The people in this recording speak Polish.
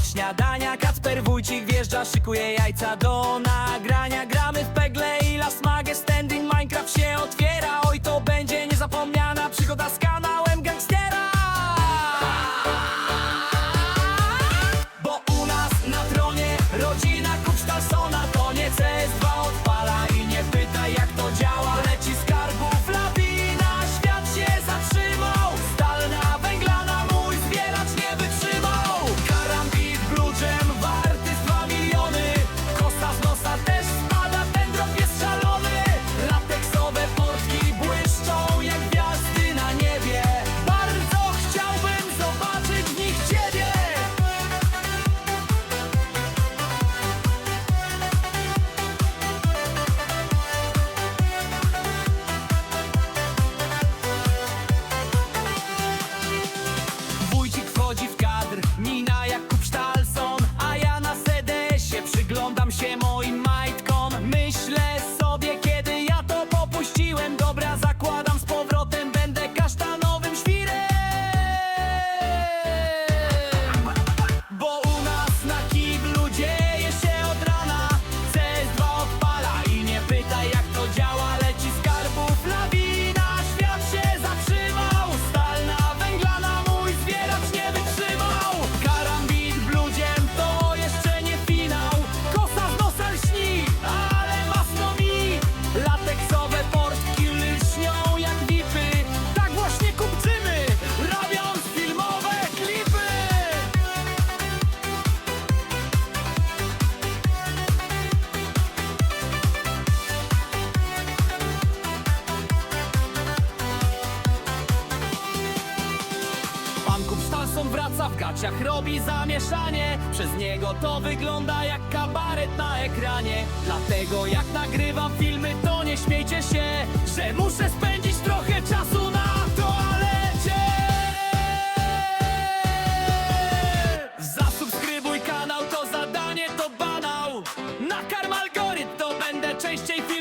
od śniadania. Kacper Wójcik wjeżdża, szykuje jajca do nagrania. Gramy w pegle i las maga. praca w gaciach robi zamieszanie. Przez niego to wygląda jak kabaret na ekranie. Dlatego jak nagrywam filmy to nie śmiejcie się Że muszę spędzić trochę czasu na toalecie. Zasubskrybuj kanał to zadanie to banał. Nakarm algorytm to będę częściej filmował